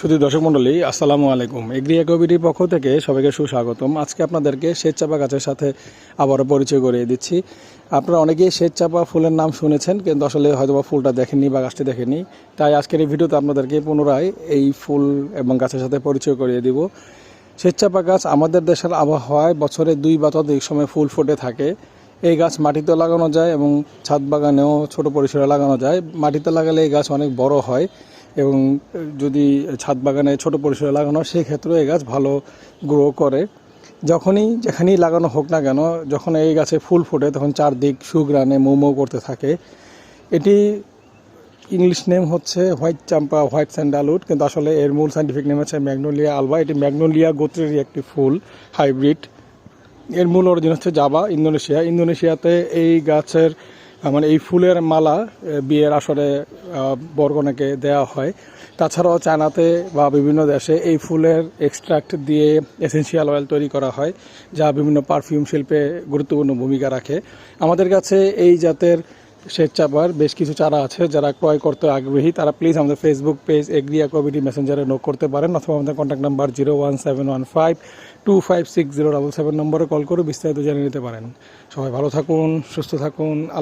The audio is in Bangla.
শুধু দর্শক মণ্ডলী, আসসালামু আলাইকুম। এগ্রি একবিটির পক্ষ থেকে সবাইকে সুস্বাগতম। আজকে আপনাদেরকে শ্বেত চাপা গাছের সাথে আবারও পরিচয় করিয়ে দিচ্ছি। আপনারা অনেকেই শ্বেত চাপা ফুলের নাম শুনেছেন, কিন্তু আসলে হয়তো বা ফুলটা দেখেননি বা গাছটি দেখেনি তাই আজকের এই ভিডিওতে আপনাদেরকে পুনরায় এই ফুল এবং গাছের সাথে পরিচয় করিয়ে দিব। শ্বেত চাপা গাছ আমাদের দেশের আবহাওয়ায় বছরে দুই বা ততোধিক সময় ফুল ফুটে থাকে। এই গাছ মাটিতে লাগানো যায় এবং ছাদ বাগানেও ছোট পরিসরে লাগানো যায়। মাটিতে লাগালে এই গাছ অনেক বড় হয়। এবং যদি ছাদ বাগানে ছোট পরিসরে লাগানো সেক্ষেত্রেও এই গাছ ভালো গ্রো করে। যখনই যেখানেই লাগানো হোক না কেন, যখন এই গাছে ফুল ফোটে, তখন চারদিক সুগ্রানে মৌ মৌ করতে থাকে। এটি ইংলিশ নেম হচ্ছে হোয়াইট চাম্পা, হোয়াইট স্যান্ডালউড, কিন্তু আসলে এর মূল সাইন্টিফিক নেম হচ্ছে ম্যাগনোলিয়া আলবা এটি ম্যাগনোলিয়া গোত্রেরই একটি ফুল, হাইব্রিড। এর মূল অরিজিন হচ্ছে জাবা, ইন্দোনেশিয়া। ইন্দোনেশিয়াতে এই গাছের মানে এই ফুলের মালা বিয়ের আসরে আহ, বরকনেকে দেওয়া হয়। তাছাড়াও চায়নাতে বা বিভিন্ন দেশে এই ফুলের এক্সট্রাক্ট দিয়ে এসেন্সিয়াল অয়েল তৈরি করা হয় যা বিভিন্ন পারফিউম শিল্পে গুরুত্বপূর্ণ ভূমিকা রাখে। আমাদের কাছে এই জাতের চাপার বেশ কিছু চারা আছে যারা ক্রয় করতে আগ্রহী। তারা প্লিজ আমাদের ফেসবুক পেজ এগ্রিয়া কমিটি মেসেঞ্জারে নোট করতে পারেন অথবা আমাদের contact number zero one seven one five two five six zero double seven নম্বরে কল করে বিস্তারিত জেনে নিতে পারেন। সবাই ভালো থাকুন সুস্থ থাকুন আল্লাহ